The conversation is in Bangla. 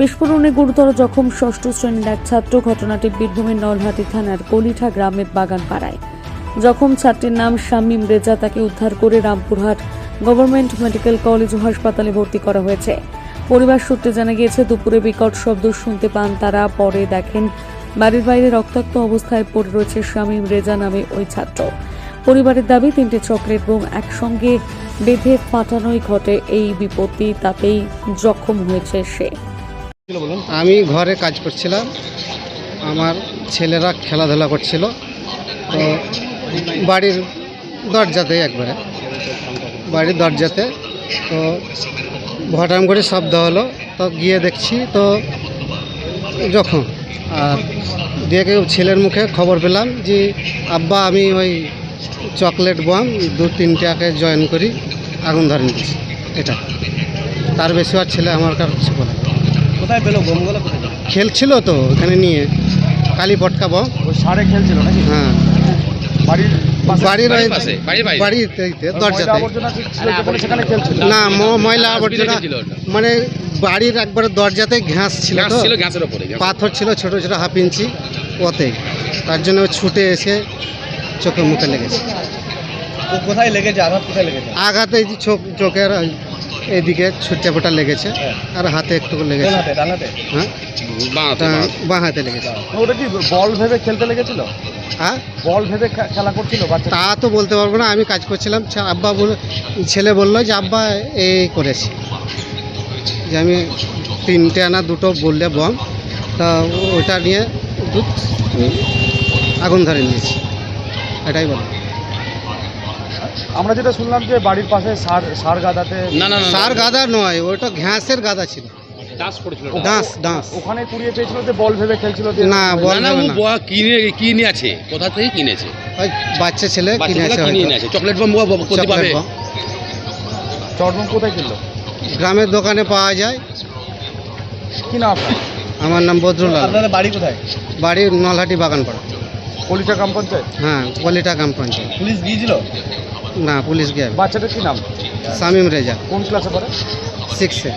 বিস্ফোরণে গুরুতর জখম ষষ্ঠ শ্রেণির এক ছাত্র। ঘটনাটি বীরভূমের নলহাটি থানার কলিঠা গ্রামের বাগানপাড়ায়। জখম ছাত্রীর নাম শামীম রেজা। তাকে উদ্ধার করে রামপুরহাট গভর্নমেন্ট মেডিকেল কলেজ ও হাসপাতালে ভর্তি করা হয়েছে। পরিবার সূত্রে জানা গিয়েছে, দুপুরে বিকট শব্দ শুনতে পান তারা। পরে দেখেন, বাড়ির বাইরে রক্তাক্ত অবস্থায় পড়ে রয়েছে শামীম রেজা নামে ওই ছাত্র। পরিবারের দাবি, তিনটি চকলেট বোম একসঙ্গে বেঁধে ফাটানোই ঘটে এই বিপত্তি, তাতেই জখম হয়েছে সে। আমি ঘরে কাজ করছিলাম। আমার ছেলেরা খেলাধুলা করছিল। তো বাড়ির দরজাতে একবারে। বাড়ির দরজাতে। তো ভটাম করে শব্দ হলো। তো গিয়ে দেখছি তো যখন আর দিয়ে ছেলের মুখে খবর পেলাম যে, আব্বা আমি ওই চকলেট বম দু তিনটাকে জয়েন করি আগুন ধরে নিচ্ছি এটা। তার বেশি আর ছেলে আমার কাছে বলে কোথায় পেল? বোমগুলো খেলছিল তো এখানে নিয়ে। কালী পটকা বম সারে খেলছিল নাকি? হ্যাঁ। বাড়ির বাড়ির ওই পাশে, বাড়ির বাইরে। বাড়িতে দরজাতে। না ম- ময়লা আবর্জনা মানে বাড়ির একবারে দরজাতে ঘাস ছিল। পাথর ছিল ছোট ছোট হাফ ইঞ্চি ওতে। তার জন্য ও ছুটে এসে চোখে মুখে লেগেছে। কোথায় লেগেছে? আঘাত কোথায় লেগেছে? আঘাতে এই যে চোখ চোখের এদিকে ছুটচাপটা লেগেছে হ্যাঁ। আর হাতে একটু লেগেছে। হ্যাঁ? বাঁ হাতে লেগেছে। ওটা কি বল ভেবে খেলতে লেগেছিল? হ্যাঁ? বল ভেবে খেলা করছিল তা তো বলতে পারব না আমি কাজ করছিলাম আব্বা বলে ছেলে বলল যে আব্বা এই করেছি। যে আমি তিনটে আনা দুটো বললে বম। তা ওটা নিয়ে দুধ আগুন ধরে নিয়েছি। এটাই বলো। আমরা যেটা শুনলাম যে বাড়ির পাশে সার সার গাদাতে না না সার গাদা নয় ওটা ঘাসের গাদা ছিল। ডাস পড়েছিল ডাঁস ডাঁস। ওখানে কুড়িয়ে পেয়েছিল যে বল ভেবে খেলছিল যে না না বল ও কিনে কিনে আছে। কোথা থেকে কিনেছে? ওই বাচ্চা ছেলে কিনে আছে কিনে হয়তো। চকলেট বম কোথায় চকলেট পাবে চটবম কোথায় কিনলো? গ্রামের দোকানে পাওয়া যায়। কি না আমার নাম বদরুল বাড়ি কোথায়? বাড়ি নলহাটি বাগানপাড়া। কলিটা গ্রাম পঞ্চায়েত? হ্যাঁ কলিটা গ্রাম পঞ্চায়েত। পুলিশ গিয়েছিল? না পুলিশ গিয়ে বাচ্চাটার কি নাম? শামিম রেজা। কোন ক্লাসে পড়ে? সিক্সে